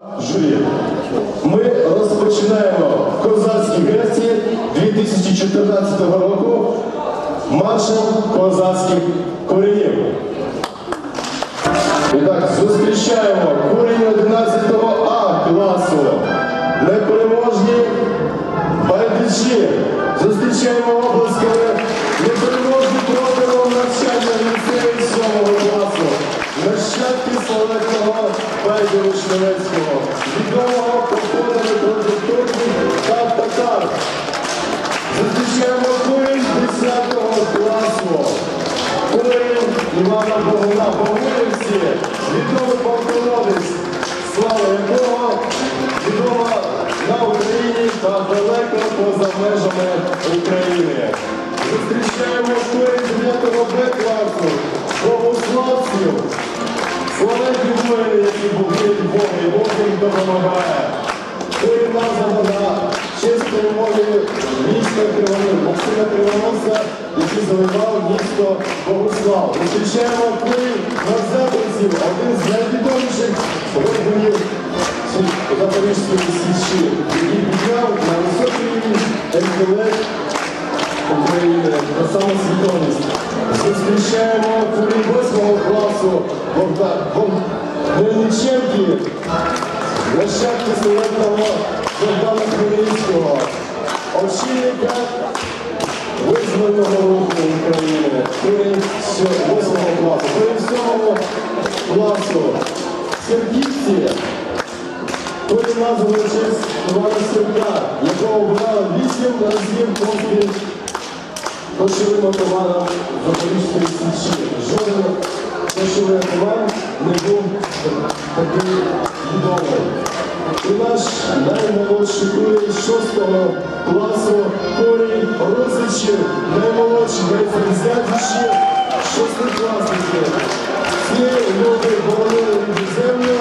Журі. Ми розпочинаємо козацькі герці 2014 року маршем козацьких коренів. І так, зустрічаємо курені 11 А класу. Непереможні байдичі. Зустрічаємо обласками непереможні протягом навчання ліцею 7 класу. Нащадки славетного Федя Вишневецького, відомого походами продуктурних та татар. Зустрічаємо курень 10 класу. Курень Івана Богуна. Богунівці, відомий полководець, слава якого? Відома на Україні та далеко поза межами України. Зустрічаємо курень 9 Б класу, богославців, славетні воїни, які були Бога, і допомагає. Курень названа на честь перемоги міста Кривонос, Максима Кривоноса, який заливав місто Богослав. Зустрічаємо курень Назебриців, один з найвідоміших органів Запорізької січі, який підняв на високий рівень України та самосвідомість. Зустрічаємо курень 8 класу Мельниченки, нащадки славетного Богдана Хмельницького, очільника визвольного руху України, курень 8 класу, курень 7 класу, Сергійці, названий в честь Івана Сірка, якого обирали 8 разів поспіль. Кошовим атаманом Запорізької січі. Кошовий атаман не був такий відомий. І наш наймолодший курень 6 класу курень Русичів, наймолодший найзрізятіші шостикласники. Ці люди боронили землю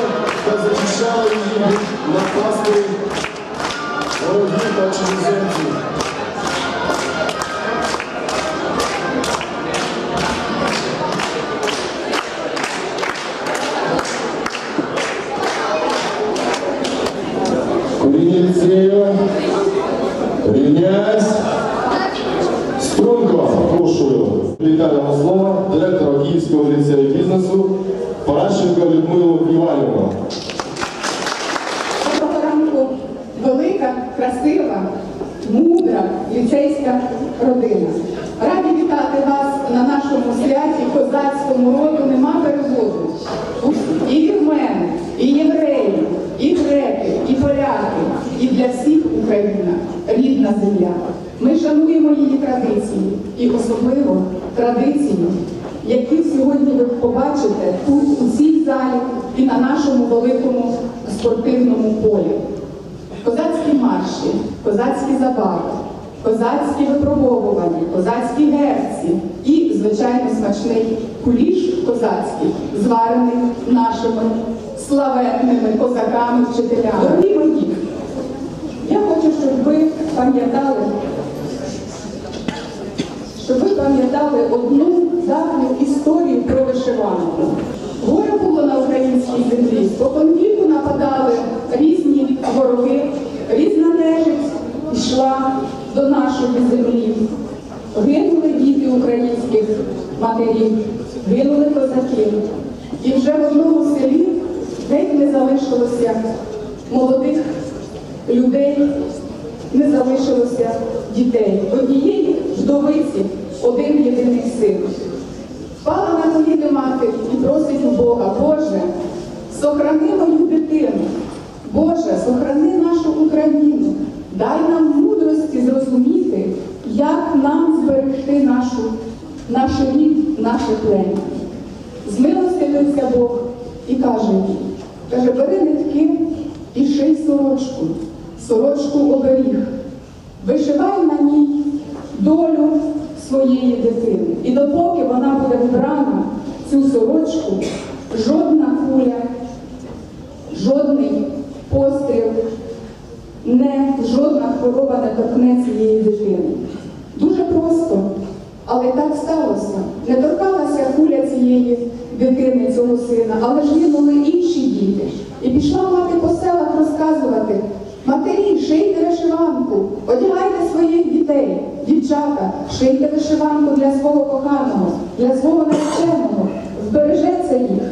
та захищали її від напасти ворогів та чужеземців. Струнко, прошу. Вітального слова директора Київського ліцею бізнесу Паращенко Людмилу Іванівну. Ранку, велика, красива, мудра ліцейська родина. Раді вітати вас на нашому святі козацькому роду нема переводу. І вірмени, і євреї, і греки, і поляки, і для всіх Україна рідна земля. Шануємо її традиції і особливо традиції, які сьогодні ви побачите тут, у цій залі і на нашому великому спортивному полі. Козацькі марші, козацькі забави, козацькі випробовування, козацькі герці і, звичайно, смачний куліш козацький, зварений нашими славетними козаками-вчителями. Я хочу, щоб ви пам'ятали щоб ви пам'ятали одну давню історію про вишиванку. Горе було на українській землі, споконвіку нападали різні вороги, різна нежить йшла до нашої землі. Гинули діти українських матерів, гинули козаки. І вже в одному селі геть не залишилося молодих людей, не залишилося дітей. Однієї вдовиці один єдиний син. Впала на коліни мати і просить у Бога, Боже, сохрани мою дитину. Боже, сохрани нашу Україну. Дай нам мудрості зрозуміти, як нам зберегти нашу, наш рід, наше плем'я. Змилостивився Бог і каже їй, каже, бери нитки і ший сорочку, сорочку оберіг. Вишивай на ній долю своєї дитини. І допоки вона буде вбрана цю сорочку, жодна куля, жодний постріл, не, жодна хвороба не торкне цієї дитини. Дуже просто, але так сталося. Не торкалася куля цієї дитини, цього сина, але ж гинули інші діти. І пішла мати по селах розказувати. Матері, шийте вишиванку, одягайте своїх дітей, дівчата, шийте вишиванку для свого коханого, для свого нареченого, збережеться їх.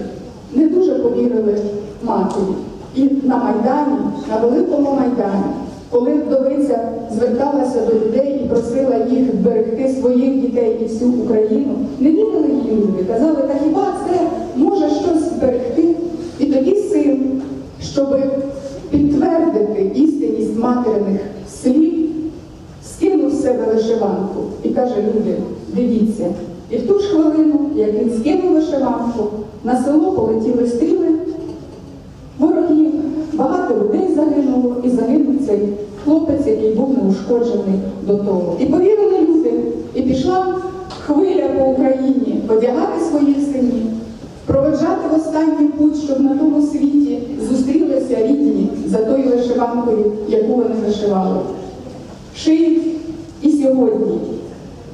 Не дуже повірили матері. І на Майдані, на Великому Майдані, коли вдовиця зверталася до людей і просила їх берегти своїх дітей і всю Україну, не вірили їй люди. Казали, та хіба це може щось зберегти? І тоді син, щоб підтвердити істинність материних слів, скинув з себе вишиванку і каже, люди, дивіться. І в ту ж хвилину, як він скинув вишиванку, на село полетіли стріли ворогів, багато людей загинуло, і загинув цей хлопець, який був неушкоджений до того. І повірили люди, і пішла хвиля по Україні одягати своїх синів, проведжати останній путь, щоб на тому світі зустрілися рідні за тою вишиванкою, яку вони вишивали. Шиють і сьогодні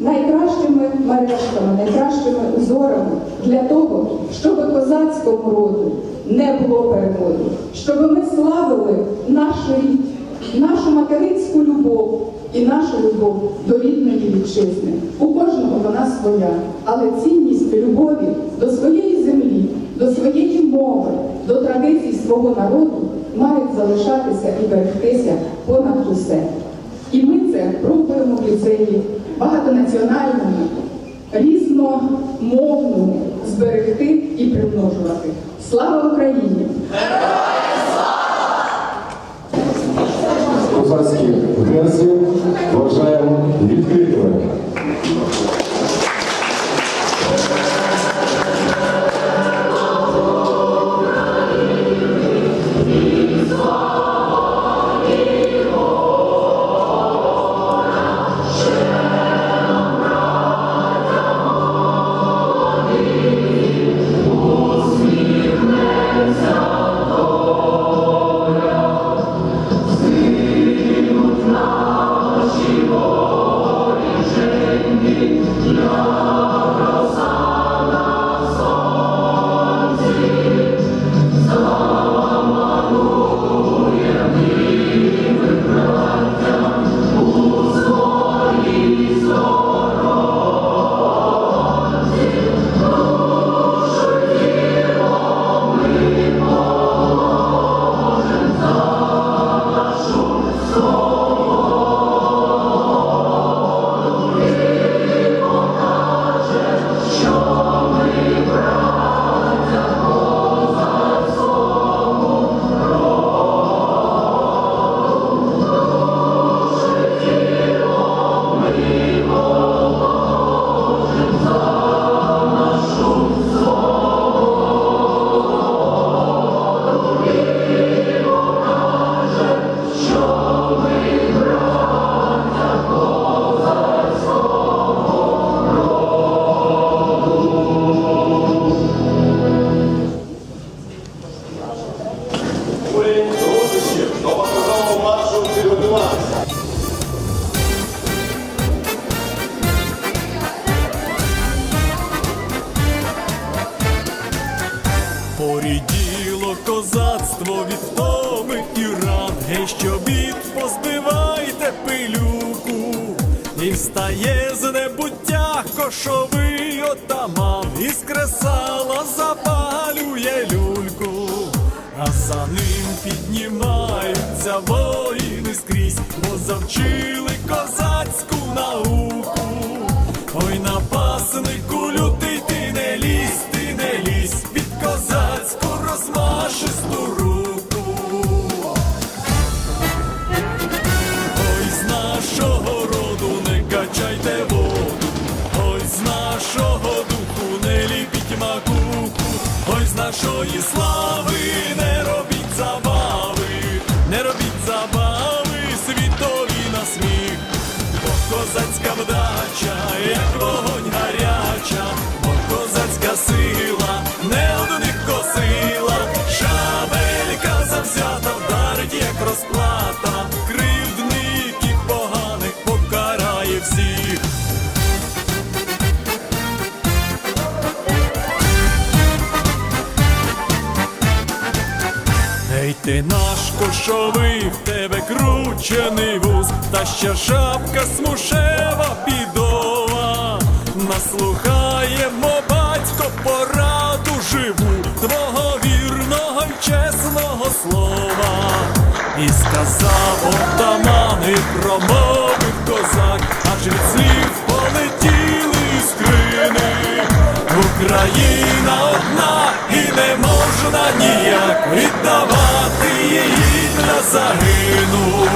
найкращими мережками, найкращими узорами для того, щоб козацькому роду не було переводу, щоб ми славили наш рід, нашу материнську любов і нашу любов до рідної вітчизни. У кожного вона своя, але цінність любові до своєї землі, до своєї мови, до традицій свого народу мають залишатися і берегтися понад усе. І ми це пробуємо в ліцеї багатонаціональному, різномовному зберегти і примножувати. Слава Україні! Козацькі версії вважаємо відкритими. Козацтво від втоми і ран, гей, що бід позбивайте пилюку, і встає з небуття кошовий отаман, і з кресала запалює люльку, а за ним піднімаються воїни скрізь, бо завчили козацьку науку. Ой, напаснику нашої слави не робіть забави, не робіть забави, світові на сміх. Бо козацька вдача, як вогонь Ти наш кошовий, в тебе кручений вуз, та ще шапка смушева підова, Наслухаємо, батько, пораду живу, твого вірного й чесного слова. І сказав отаман, і промовив козак, аж від слів полетів. Україна одна і не можна ніяк віддавати її на загину.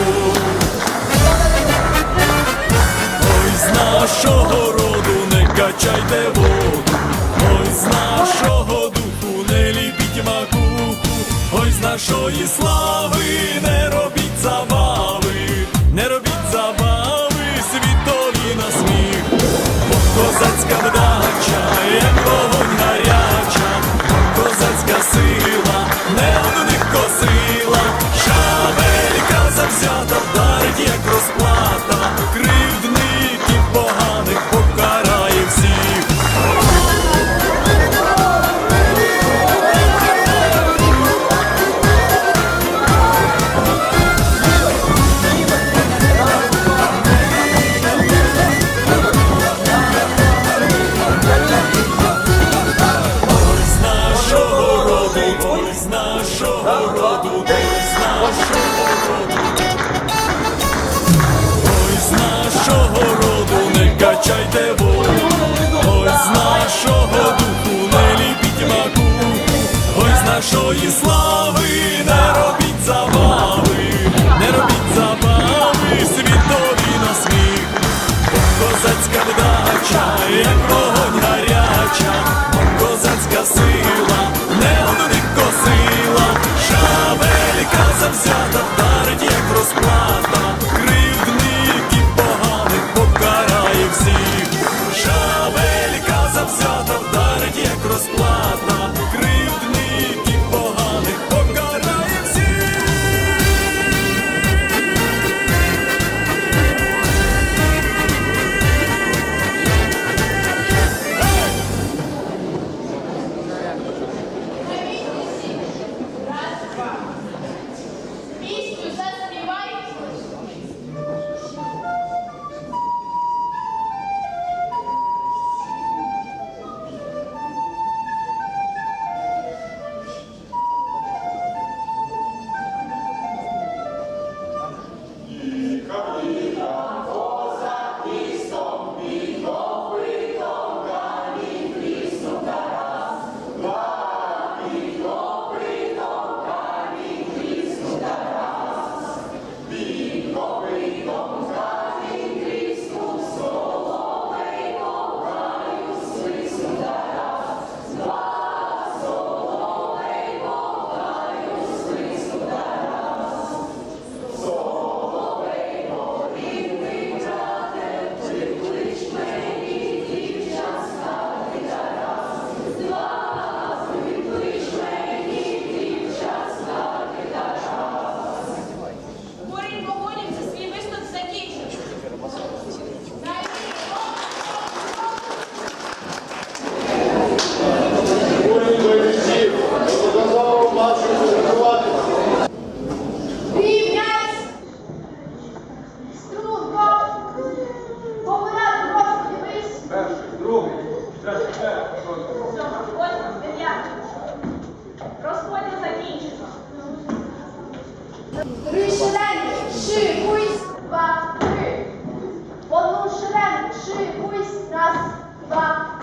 Ой, з нашого роду не качайте воду, ой, з нашого духу не ліпіть макуху, ой, з нашої слави не. Три ши. шикуйсь, два, три. В одну шеренгу раз, два,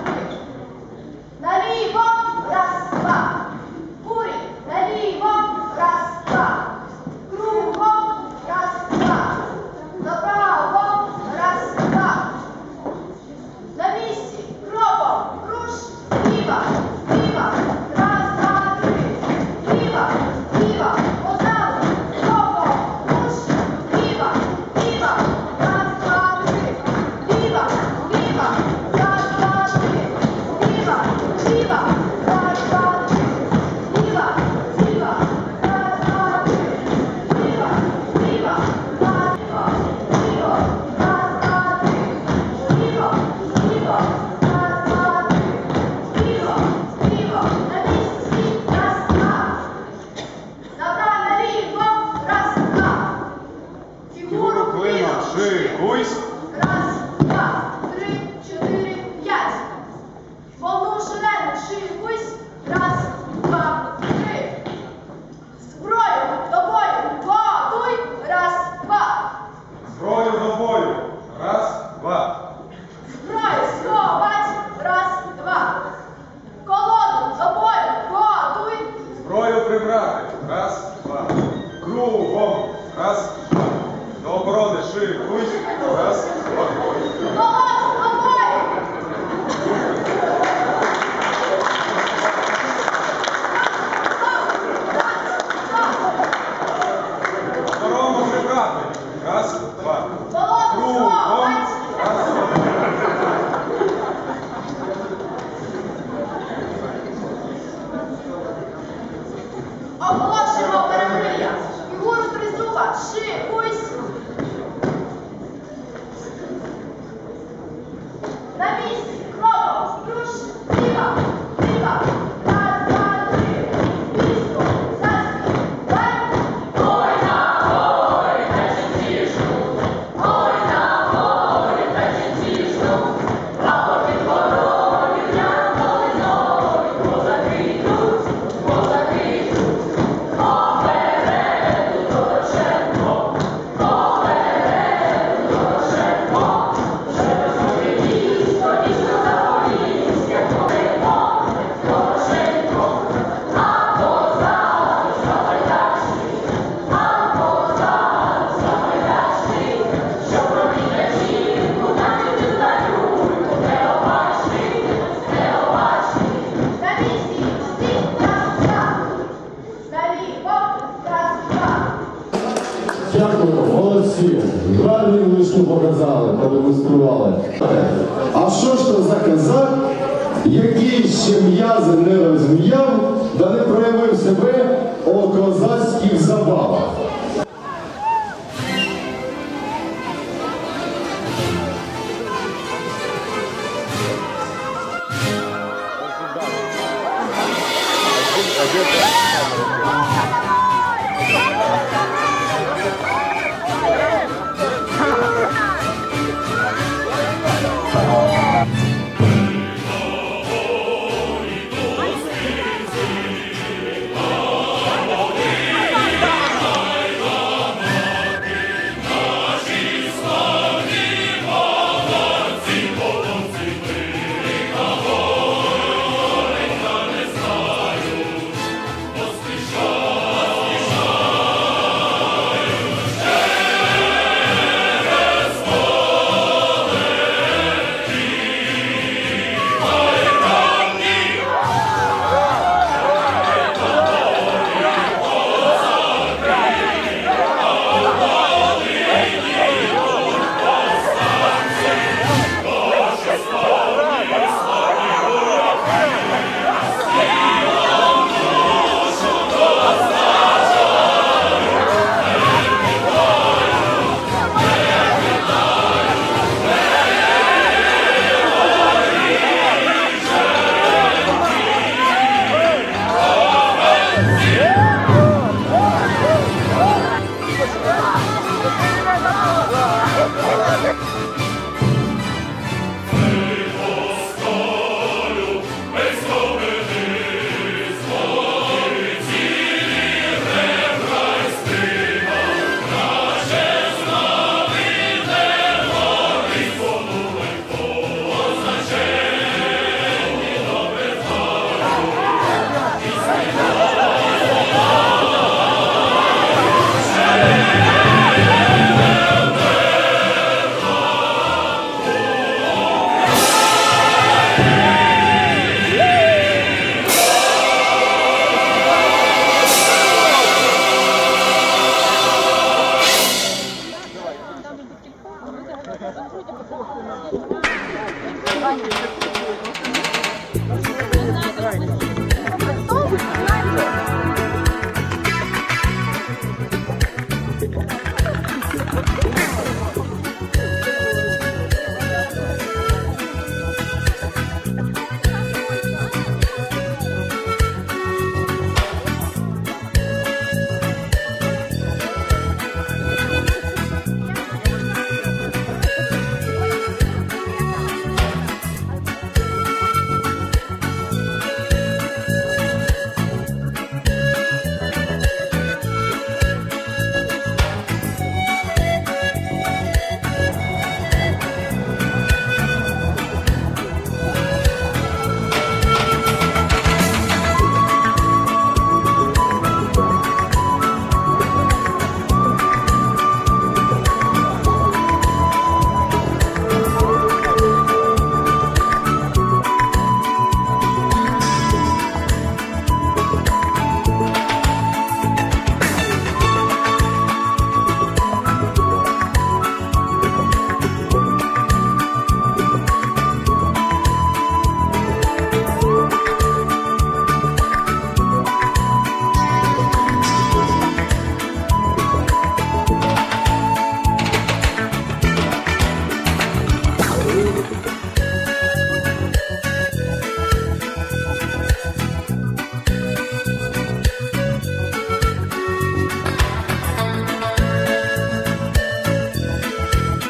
是护 А що ж то за козак, який ще м'язи не розм'яв, да не проявив себе